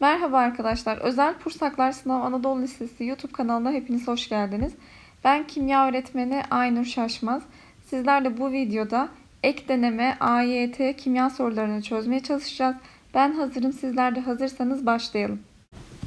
Merhaba arkadaşlar. Özel Pursaklar Sınav Anadolu Lisesi YouTube kanalına hepiniz hoş geldiniz. Ben kimya öğretmeni Aynur Şaşmaz. Sizlerle bu videoda ek deneme AYT kimya sorularını çözmeye çalışacağız. Ben hazırım. Sizler de hazırsanız başlayalım.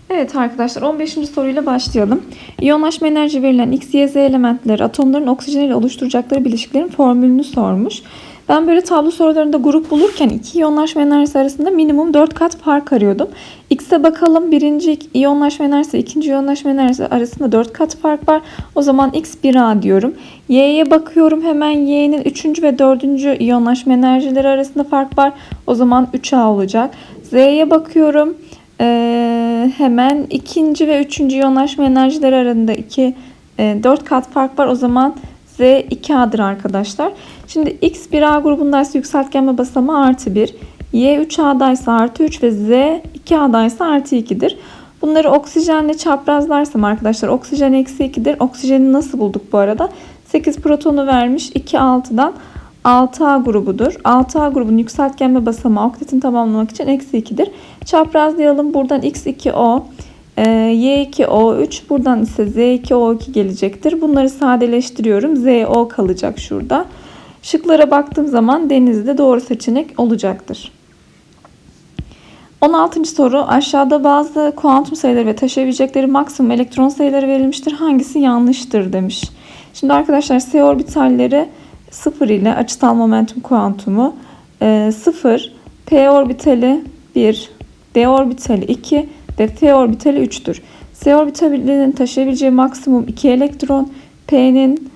Evet arkadaşlar 15. soruyla başlayalım. İyonlaşma enerji verilen X, Y, Z elementleri atomların oksijen ile oluşturacakları bileşiklerin formülünü sormuş. Ben böyle tablo sorularında grup bulurken iki iyonlaşma enerjisi arasında minimum 4 kat fark arıyordum. X'e bakalım birinci iyonlaşma enerjisi ikinci iyonlaşma enerjisi arasında 4 kat fark var. O zaman X 1A diyorum. Y'ye bakıyorum hemen Y'nin 3. ve 4. iyonlaşma enerjileri arasında fark var. O zaman 3A olacak. Z'ye bakıyorum. Ee, hemen ikinci ve üçüncü iyonlaşma enerjileri arasında 2 e, 4 kat fark var. O zaman Z 2A'dır arkadaşlar. Şimdi X 1A grubundaysa yükseltgenme basamağı artı 1. Y 3A'daysa artı 3 ve Z 2A'daysa artı 2'dir. Bunları oksijenle çaprazlarsam arkadaşlar oksijen eksi 2'dir. Oksijeni nasıl bulduk bu arada? 8 protonu vermiş 2 6'dan 6A grubudur. 6A grubunun yükseltgenme basamağı oktetini tamamlamak için eksi 2'dir. Çaprazlayalım. Buradan X2O, e, Y2O3 buradan ise Z2O2 gelecektir. Bunları sadeleştiriyorum. ZO kalacak şurada. Şıklara baktığım zaman denizde doğru seçenek olacaktır. 16. soru aşağıda bazı kuantum sayıları ve taşıyabilecekleri maksimum elektron sayıları verilmiştir. Hangisi yanlıştır demiş. Şimdi arkadaşlar S orbitalleri 0 ile açısal momentum kuantumu 0, P orbitali 1, D orbitali 2 ve F orbitali 3'tür. S orbitalinin taşıyabileceği maksimum 2 elektron, P'nin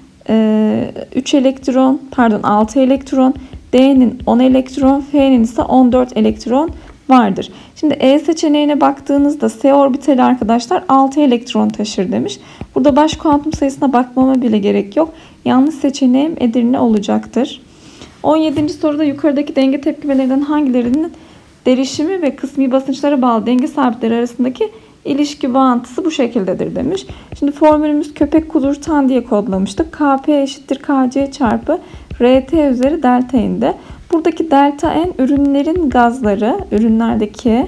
3 elektron, pardon 6 elektron, D'nin 10 elektron, F'nin ise 14 elektron vardır. Şimdi E seçeneğine baktığınızda S orbitali arkadaşlar 6 elektron taşır demiş. Burada baş kuantum sayısına bakmama bile gerek yok. Yanlış seçeneğim Edirne olacaktır. 17. soruda yukarıdaki denge tepkimelerinden hangilerinin derişimi ve kısmi basınçlara bağlı denge sabitleri arasındaki ilişki bağıntısı bu şekildedir demiş. Şimdi formülümüz köpek kudurtan diye kodlamıştık. Kp eşittir kc çarpı rt üzeri delta n'de. Buradaki delta n ürünlerin gazları, ürünlerdeki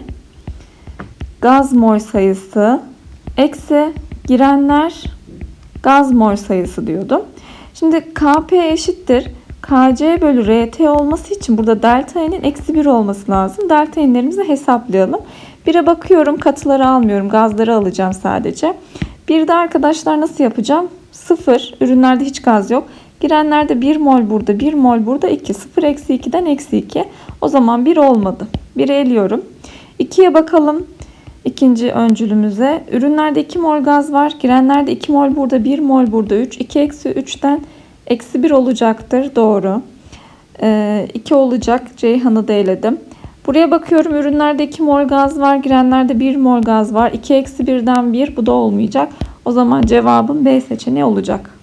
gaz mol sayısı eksi girenler gaz mol sayısı diyordum. Şimdi Kp eşittir. Kc bölü Rt olması için burada delta n'in eksi 1 olması lazım. Delta n'lerimizi hesaplayalım. 1'e bakıyorum katıları almıyorum. Gazları alacağım sadece. Bir de arkadaşlar nasıl yapacağım? 0. Ürünlerde hiç gaz yok. Girenlerde 1 mol burada 1 mol burada 2. 0 eksi 2'den eksi 2. O zaman 1 olmadı. 1'i eliyorum. 2'ye bakalım. İkinci öncülümüze. Ürünlerde 2 mol gaz var. Girenlerde 2 mol burada 1 mol burada 3. 2 eksi 3'ten eksi 1 olacaktır. Doğru. Ee, 2 olacak. Ceyhan'ı da eledim. Buraya bakıyorum ürünlerde 2 mol gaz var. Girenlerde 1 mol gaz var. 2 eksi 1'den 1 bu da olmayacak. O zaman cevabım B seçeneği olacak.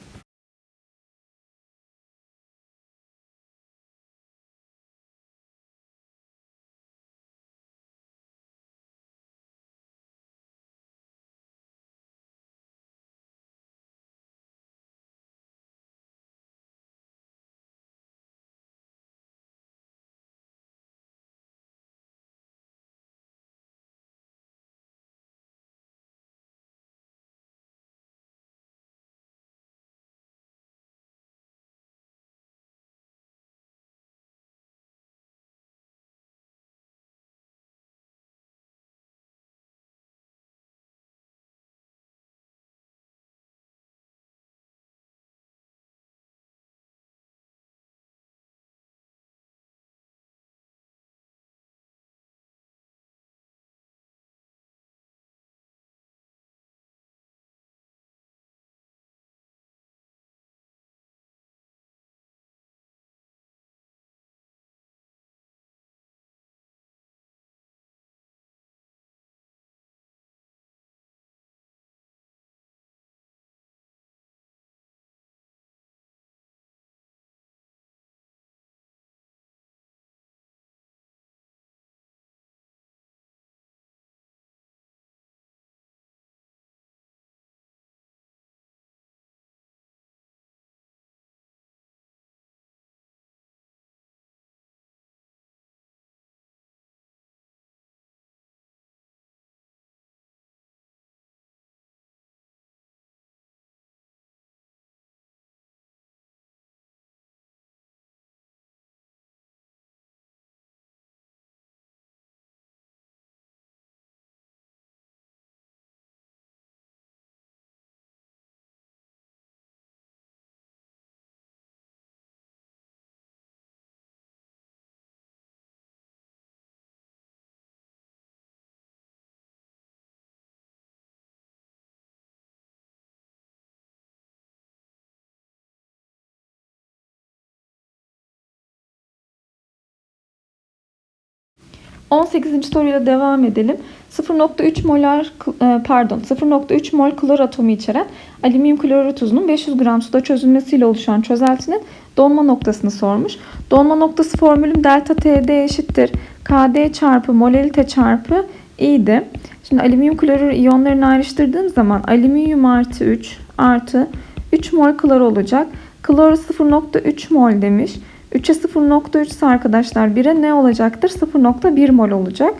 18. soruyla devam edelim. 0.3 molar e, pardon 0.3 mol klor atomu içeren alüminyum klorür tuzunun 500 gram suda çözülmesiyle oluşan çözeltinin donma noktasını sormuş. Donma noktası formülüm delta TD eşittir. KD çarpı molalite çarpı i'di. Şimdi alüminyum klorür iyonlarını ayrıştırdığım zaman alüminyum artı 3 artı 3 mol klor olacak. Klor 0.3 mol demiş. 3'e 0.3 ise arkadaşlar 1'e ne olacaktır? 0.1 mol olacak.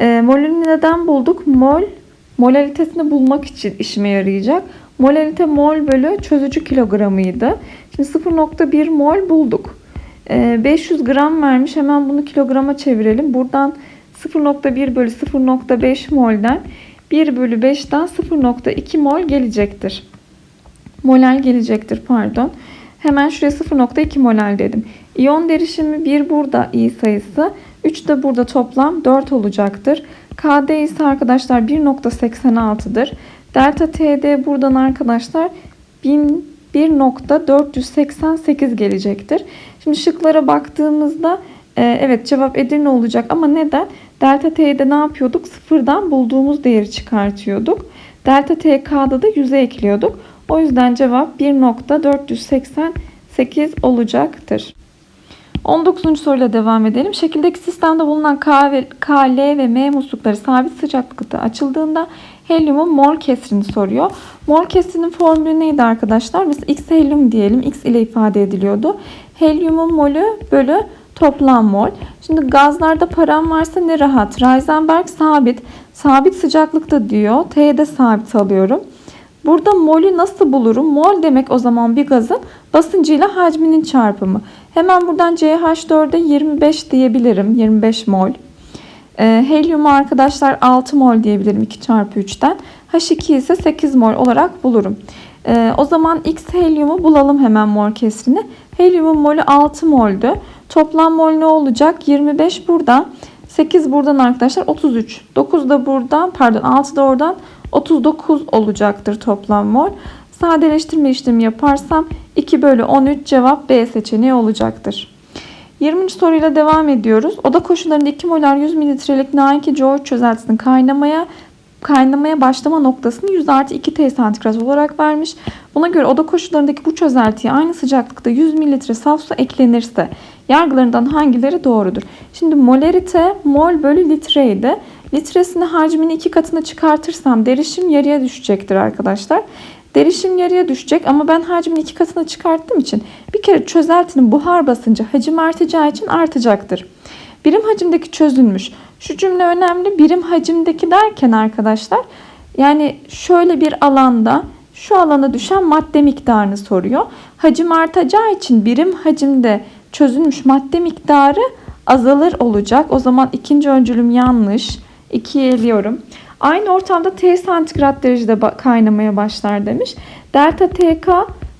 E, molünü neden bulduk? Mol, molalitesini bulmak için işime yarayacak. Molalite mol bölü çözücü kilogramıydı. Şimdi 0.1 mol bulduk. E, 500 gram vermiş. Hemen bunu kilograma çevirelim. Buradan 0.1 bölü 0.5 molden 1 bölü 5'ten 0.2 mol gelecektir. Molal gelecektir pardon. Hemen şuraya 0.2 molal dedim. İyon derişimi 1 burada i sayısı. 3 de burada toplam 4 olacaktır. KD ise arkadaşlar 1.86'dır. Delta TD buradan arkadaşlar 1000 1.488 gelecektir. Şimdi şıklara baktığımızda e, evet cevap Edirne olacak ama neden? Delta T'de ne yapıyorduk? Sıfırdan bulduğumuz değeri çıkartıyorduk. Delta TK'da da 100'e ekliyorduk. O yüzden cevap 1.488 olacaktır. 19. soruyla devam edelim. Şekildeki sistemde bulunan K, ve, K, L ve M muslukları sabit sıcaklıkta açıldığında helyumun mol kesrini soruyor. Mol kesrinin formülü neydi arkadaşlar? Mesela X helyum diyelim. X ile ifade ediliyordu. Helyumun molü bölü toplam mol. Şimdi gazlarda param varsa ne rahat. Reisenberg sabit. Sabit sıcaklıkta diyor. T'de sabit alıyorum. Burada molü nasıl bulurum? Mol demek o zaman bir gazın basıncıyla hacminin çarpımı. Hemen buradan CH4'e 25 diyebilirim. 25 mol. E, helyumu arkadaşlar 6 mol diyebilirim 2 çarpı 3'ten. H2 ise 8 mol olarak bulurum. E, o zaman X helyumu bulalım hemen mol kesrini. Helyumun molü 6 moldü. Toplam mol ne olacak? 25 buradan. 8 buradan arkadaşlar 33. 9 da buradan pardon 6 da oradan 39 olacaktır toplam mol. Sadeleştirme işlemi yaparsam 2 bölü 13 cevap B seçeneği olacaktır. 20. soruyla devam ediyoruz. Oda koşullarında 2 molar 100 mililitrelik Na2 George çözeltisinin kaynamaya kaynamaya başlama noktasını 100 artı 2 T santigrat olarak vermiş. Buna göre oda koşullarındaki bu çözeltiye aynı sıcaklıkta 100 mililitre saf su eklenirse yargılarından hangileri doğrudur? Şimdi molarite mol bölü litreydi. Litresini hacmini iki katına çıkartırsam derişim yarıya düşecektir arkadaşlar. Derişim yarıya düşecek ama ben hacmini iki katına çıkarttığım için bir kere çözeltinin buhar basıncı hacim artacağı için artacaktır. Birim hacimdeki çözülmüş. Şu cümle önemli. Birim hacimdeki derken arkadaşlar yani şöyle bir alanda şu alana düşen madde miktarını soruyor. Hacim artacağı için birim hacimde çözülmüş madde miktarı azalır olacak. O zaman ikinci öncülüm yanlış. 2'ye eliyorum. Aynı ortamda T santigrat derecede kaynamaya başlar demiş. Delta TK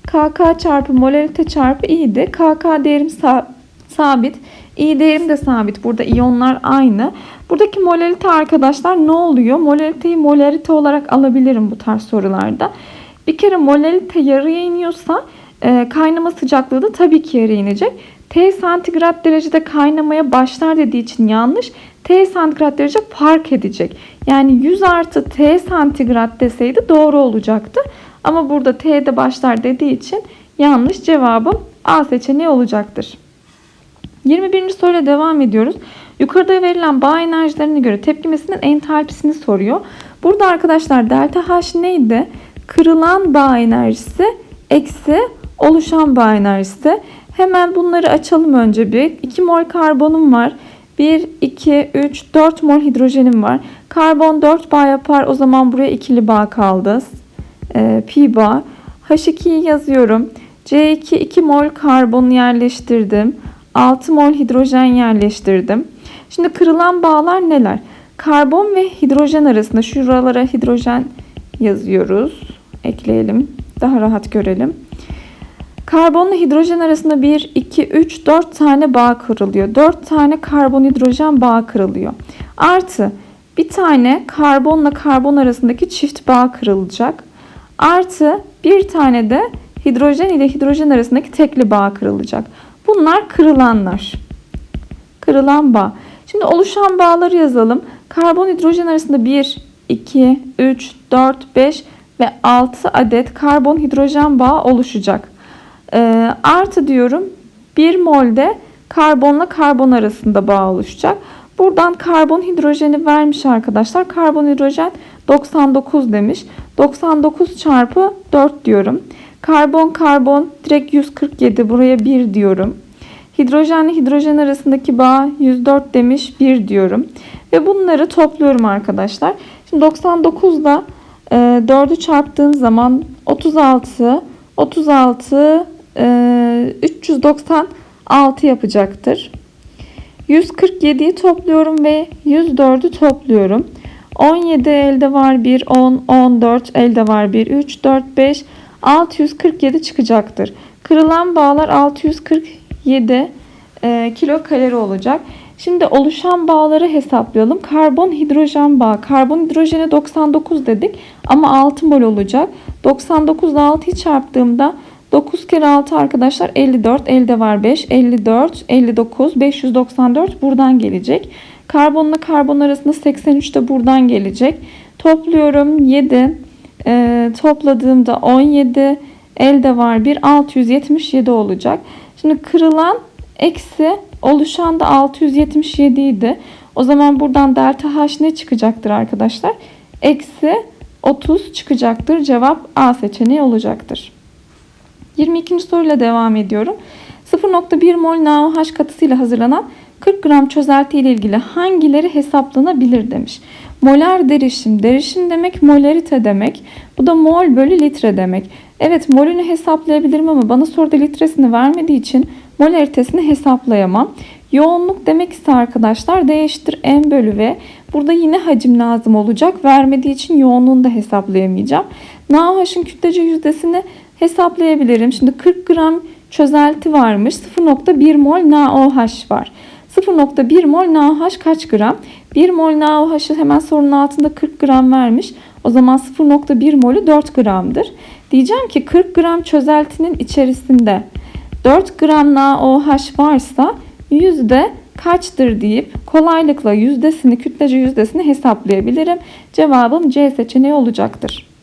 KK çarpı molarite çarpı i'di. KK değerim sa sabit. I değerim de sabit. Burada iyonlar aynı. Buradaki molarite arkadaşlar ne oluyor? Molariteyi molarite olarak alabilirim bu tarz sorularda. Bir kere molarite yarıya iniyorsa e, kaynama sıcaklığı da tabii ki yarıya inecek. T santigrat derecede kaynamaya başlar dediği için yanlış. T santigrat derece fark edecek. Yani 100 artı T santigrat deseydi doğru olacaktı. Ama burada T'de başlar dediği için yanlış cevabım A seçeneği olacaktır. 21. soruyla devam ediyoruz. Yukarıda verilen bağ enerjilerine göre tepkimesinin entalpisini soruyor. Burada arkadaşlar delta H neydi? Kırılan bağ enerjisi eksi oluşan bağ enerjisi. Hemen bunları açalım önce bir. 2 mol karbonum var. 1, 2, 3, 4 mol hidrojenim var. Karbon 4 bağ yapar. O zaman buraya ikili bağ kaldı. E, pi bağ. H2'yi yazıyorum. C2 2 mol karbonu yerleştirdim. 6 mol hidrojen yerleştirdim. Şimdi kırılan bağlar neler? Karbon ve hidrojen arasında şuralara hidrojen yazıyoruz. Ekleyelim. Daha rahat görelim. Karbonla hidrojen arasında 1, 2, 3, 4 tane bağ kırılıyor. 4 tane karbon hidrojen bağ kırılıyor. Artı bir tane karbonla karbon arasındaki çift bağ kırılacak. Artı bir tane de hidrojen ile hidrojen arasındaki tekli bağ kırılacak. Bunlar kırılanlar. Kırılan bağ. Şimdi oluşan bağları yazalım. Karbon hidrojen arasında 1, 2, 3, 4, 5 ve 6 adet karbon hidrojen bağı oluşacak. Ee, artı diyorum 1 molde karbonla karbon arasında bağ oluşacak. Buradan karbon hidrojeni vermiş arkadaşlar. Karbon hidrojen 99 demiş. 99 çarpı 4 diyorum. Karbon karbon direkt 147 buraya 1 diyorum. Hidrojenle hidrojen arasındaki bağ 104 demiş 1 diyorum. Ve bunları topluyorum arkadaşlar. Şimdi 99 ile 4'ü çarptığım zaman 36 36 e, 396 yapacaktır. 147'yi topluyorum ve 104'ü topluyorum. 17 elde var 1, 10, 14 elde var 1, 3, 4, 5, 647 çıkacaktır. Kırılan bağlar 647 e, kilo kalori olacak. Şimdi oluşan bağları hesaplayalım. Karbon hidrojen bağı. Karbon hidrojene 99 dedik ama 6 mol olacak. 99 ile 6'yı çarptığımda 9 kere 6 arkadaşlar 54. Elde var 5. 54, 59, 594 buradan gelecek. Karbonla karbon arasında 83 de buradan gelecek. Topluyorum 7. E, topladığımda 17. Elde var 1. 677 olacak. Şimdi kırılan eksi oluşan da 677 idi. O zaman buradan delta H ne çıkacaktır arkadaşlar? Eksi 30 çıkacaktır. Cevap A seçeneği olacaktır. 22. soruyla devam ediyorum. 0.1 mol NaOH katısıyla hazırlanan 40 gram çözelti ile ilgili hangileri hesaplanabilir demiş. Molar derişim. Derişim demek molarite demek. Bu da mol bölü litre demek. Evet molünü hesaplayabilirim ama bana soruda litresini vermediği için molaritesini hesaplayamam. Yoğunluk demek ise arkadaşlar D eşittir M bölü V. Burada yine hacim lazım olacak. Vermediği için yoğunluğunu da hesaplayamayacağım. NaOH'ın kütlece yüzdesini hesaplayabilirim. Şimdi 40 gram çözelti varmış. 0.1 mol NaOH var. 0.1 mol NaOH kaç gram? 1 mol NaOH'ı hemen sorunun altında 40 gram vermiş. O zaman 0.1 molü 4 gramdır. Diyeceğim ki 40 gram çözeltinin içerisinde 4 gram NaOH varsa yüzde kaçtır deyip kolaylıkla yüzdesini, kütlece yüzdesini hesaplayabilirim. Cevabım C seçeneği olacaktır.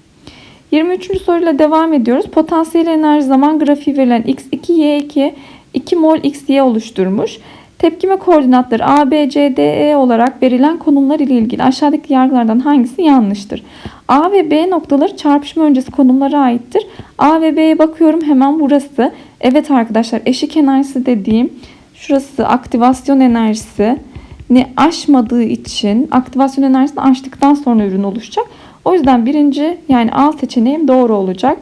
23. soruyla devam ediyoruz. Potansiyel enerji zaman grafiği verilen x2, y2 2 mol xy oluşturmuş. Tepkime koordinatları A, B, C, D, E olarak verilen konumlar ile ilgili aşağıdaki yargılardan hangisi yanlıştır? A ve B noktaları çarpışma öncesi konumlara aittir. A ve B'ye bakıyorum hemen burası. Evet arkadaşlar eşik enerjisi dediğim şurası aktivasyon enerjisi ne aşmadığı için aktivasyon enerjisini aştıktan sonra ürün oluşacak. O yüzden birinci yani A seçeneğim doğru olacak.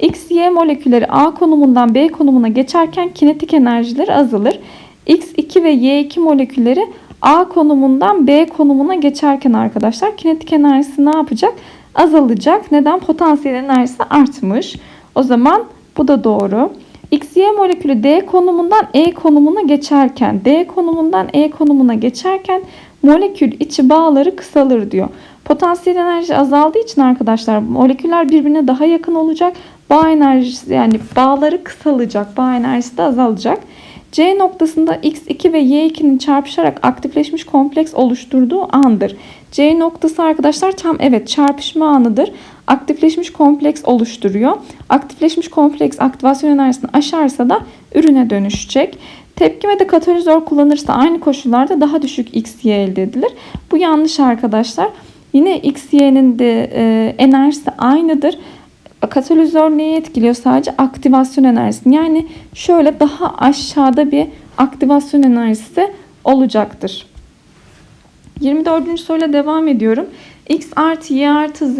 X, Y molekülleri A konumundan B konumuna geçerken kinetik enerjileri azalır. X2 ve Y2 molekülleri A konumundan B konumuna geçerken arkadaşlar kinetik enerjisi ne yapacak? Azalacak. Neden? Potansiyel enerjisi artmış. O zaman bu da doğru. XY molekülü D konumundan E konumuna geçerken, D konumundan E konumuna geçerken molekül içi bağları kısalır diyor. Potansiyel enerji azaldığı için arkadaşlar moleküller birbirine daha yakın olacak. Bağ enerjisi yani bağları kısalacak. Bağ enerjisi de azalacak. C noktasında X2 ve Y2'nin çarpışarak aktifleşmiş kompleks oluşturduğu andır. C noktası arkadaşlar tam evet çarpışma anıdır. Aktifleşmiş kompleks oluşturuyor. Aktifleşmiş kompleks aktivasyon enerjisini aşarsa da ürüne dönüşecek. Tepkime de katalizör kullanırsa aynı koşullarda daha düşük XY elde edilir. Bu yanlış arkadaşlar. Yine XY'nin de e, enerjisi aynıdır. Katalizör neyi etkiliyor? Sadece aktivasyon enerjisini. Yani şöyle daha aşağıda bir aktivasyon enerjisi olacaktır. 24. soruyla devam ediyorum. X artı Y artı Z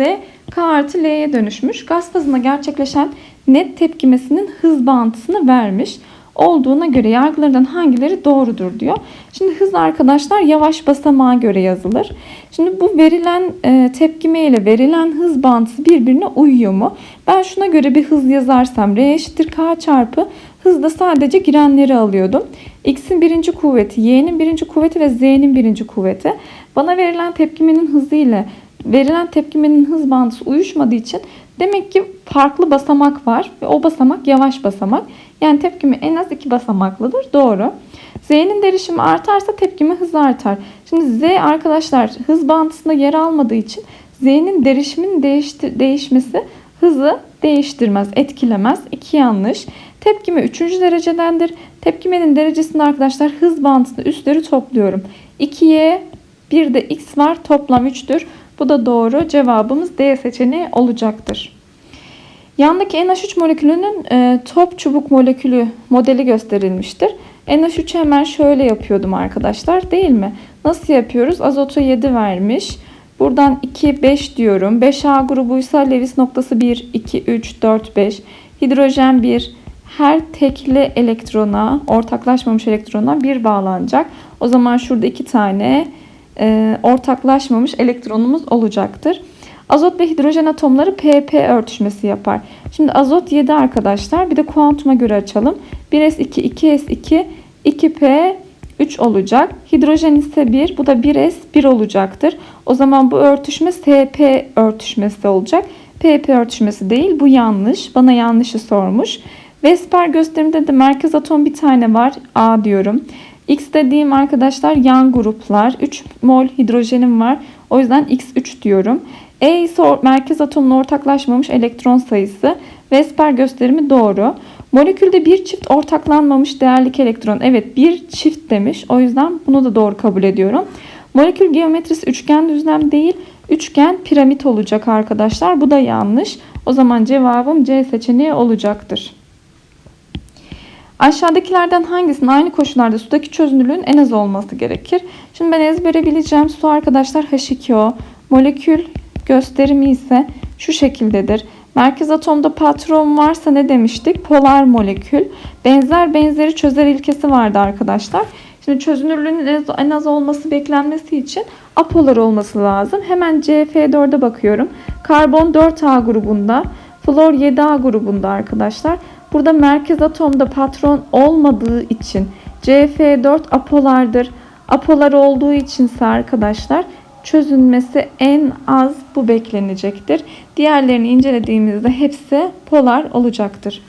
K artı L'ye dönüşmüş. Gaz fazına gerçekleşen net tepkimesinin hız bağıntısını vermiş olduğuna göre yargılarından hangileri doğrudur diyor. Şimdi hız arkadaşlar yavaş basamağa göre yazılır. Şimdi bu verilen e, tepkime ile verilen hız bağıntısı birbirine uyuyor mu? Ben şuna göre bir hız yazarsam R eşittir K çarpı hızda sadece girenleri alıyordum. X'in birinci kuvveti, Y'nin birinci kuvveti ve Z'nin birinci kuvveti. Bana verilen tepkimenin hızı ile verilen tepkimenin hız bandısı uyuşmadığı için demek ki farklı basamak var ve o basamak yavaş basamak. Yani tepkimi en az iki basamaklıdır. Doğru. Z'nin derişimi artarsa tepkime hızı artar. Şimdi Z arkadaşlar hız bandısında yer almadığı için Z'nin derişimin değişti- değişmesi hızı değiştirmez, etkilemez. İki yanlış. Tepkime 3. derecedendir. Tepkimenin derecesinde arkadaşlar hız bandısında üstleri topluyorum. 2'ye bir de x var toplam 3'tür. Bu da doğru. Cevabımız D seçeneği olacaktır. Yandaki NH3 molekülünün e, top çubuk molekülü modeli gösterilmiştir. NH3'ü hemen şöyle yapıyordum arkadaşlar değil mi? Nasıl yapıyoruz? Azotu 7 vermiş. Buradan 2, 5 diyorum. 5A grubuysa Lewis noktası 1, 2, 3, 4, 5. Hidrojen 1. Her tekli elektrona, ortaklaşmamış elektrona 1 bağlanacak. O zaman şurada 2 tane e, ortaklaşmamış elektronumuz olacaktır. Azot ve hidrojen atomları PP örtüşmesi yapar. Şimdi azot 7 arkadaşlar. Bir de kuantuma göre açalım. 1s2, 2s2, 2p 3 olacak. Hidrojen ise 1. Bu da 1s 1 olacaktır. O zaman bu örtüşme SP örtüşmesi olacak. PP örtüşmesi değil. Bu yanlış. Bana yanlışı sormuş. Vesper gösterimde de merkez atom bir tane var. A diyorum. X dediğim arkadaşlar yan gruplar. 3 mol hidrojenim var. O yüzden X3 diyorum. E ise merkez atomla ortaklaşmamış elektron sayısı. Vesper gösterimi doğru. Molekülde bir çift ortaklanmamış değerlik elektron. Evet bir çift demiş. O yüzden bunu da doğru kabul ediyorum. Molekül geometrisi üçgen düzlem değil. Üçgen piramit olacak arkadaşlar. Bu da yanlış. O zaman cevabım C seçeneği olacaktır. Aşağıdakilerden hangisinin aynı koşullarda sudaki çözünürlüğün en az olması gerekir? Şimdi ben ezbere bileceğim. Su arkadaşlar H2O. Molekül gösterimi ise şu şekildedir. Merkez atomda patron varsa ne demiştik? Polar molekül. Benzer benzeri çözer ilkesi vardı arkadaşlar. Şimdi az- en az olması beklenmesi için apolar olması lazım. Hemen CF4'e bakıyorum. Karbon 4A grubunda, flor 7A grubunda arkadaşlar. Burada merkez atomda patron olmadığı için CF4 apolardır. Apolar olduğu içinse arkadaşlar çözünmesi en az bu beklenecektir. Diğerlerini incelediğimizde hepsi polar olacaktır.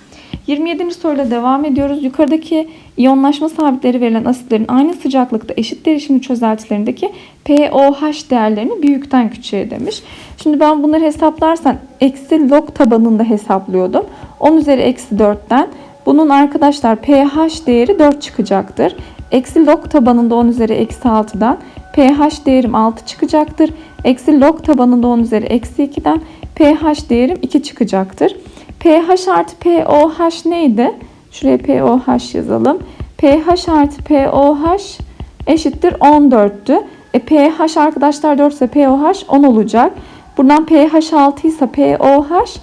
27. soruyla devam ediyoruz. Yukarıdaki iyonlaşma sabitleri verilen asitlerin aynı sıcaklıkta eşit derişimli çözeltilerindeki pOH değerlerini büyükten küçüğe demiş. Şimdi ben bunları hesaplarsam eksi log tabanında hesaplıyordum. 10 üzeri eksi 4'ten bunun arkadaşlar pH değeri 4 çıkacaktır. Eksi log tabanında 10 üzeri eksi 6'dan pH değerim 6 çıkacaktır. Eksi log tabanında 10 üzeri eksi 2'den pH değerim 2 çıkacaktır. pH artı pOH neydi? Şuraya pOH yazalım. pH artı pOH eşittir 14'tü. E, pH arkadaşlar 4 ise pOH 10 olacak. Buradan pH 6 ise pOH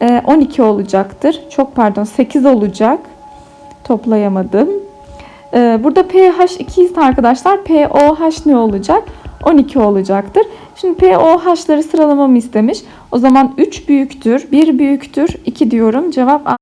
e, 12 olacaktır. Çok pardon 8 olacak. Toplayamadım. E, Burada pH 2 ise arkadaşlar pOH ne olacak? 12 olacaktır. Şimdi pOH'ları sıralamamı istemiş. O zaman 3 büyüktür, 1 büyüktür, 2 diyorum. Cevap A.